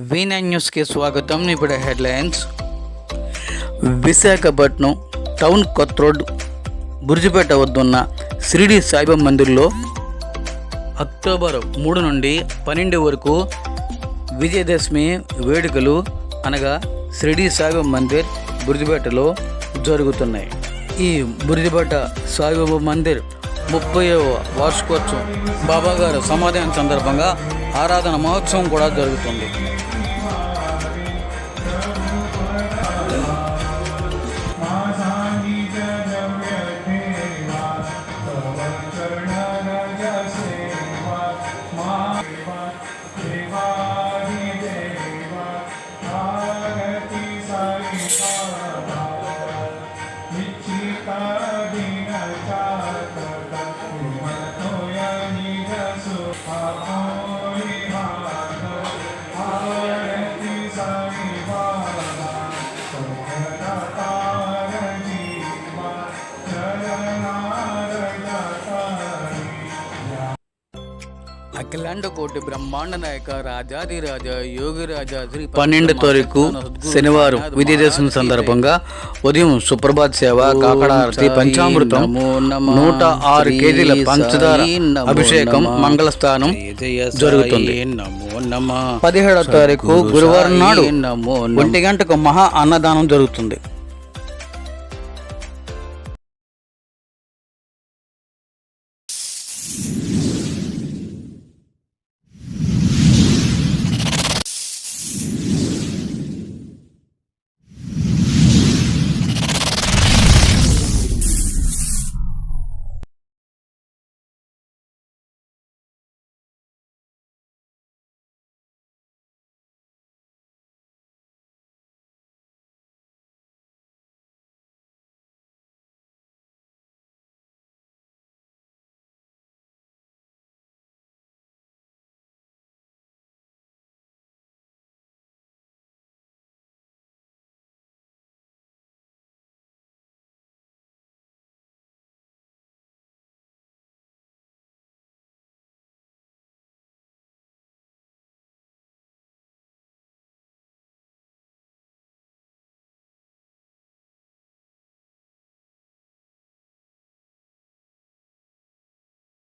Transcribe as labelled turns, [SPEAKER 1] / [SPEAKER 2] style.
[SPEAKER 1] వి న్యూస్కి స్వాగతం. ఇప్పుడు హెడ్లైన్స్. విశాఖపట్నం టౌన్ కొత్త రోడ్ బుర్జిపేట వద్దున్న షిరిడి సాయిబాబా మందిర్లో అక్టోబర్ మూడు నుండి పన్నెండు వరకు విజయదశమి వేడుకలు అనగా షిరిడి సాయిబాబా మందిర్ బుర్జిపేటలో జరుగుతున్నాయి. ఈ బుర్జిపేట సాయిబాబా మందిర్ ముప్పైవ వార్షికోత్సవం. బాబాగారు సమాధానం సందర్భంగా ఆరాధన మహోత్సవం కూడా జరుగుతుంది. Uh-huh. కోటి బ్రహ్మాండ నాయక రాజాదిరాజ యోగిరాజ శ్రీ పన్నెండు తారీఖు శనివారం విజయదశమి సందర్భంగా ఉదయం సుప్రభాత్ సేవ కాకడారతి పంచామృతం నూట ఆరు కేజీల పంచదార అభిషేకం మంగళస్థానం జరుగుతుంది. పదిహేడవ తారీఖు గురువారం నాడు ఒంటి గంటకు మహా అన్నదానం జరుగుతుంది.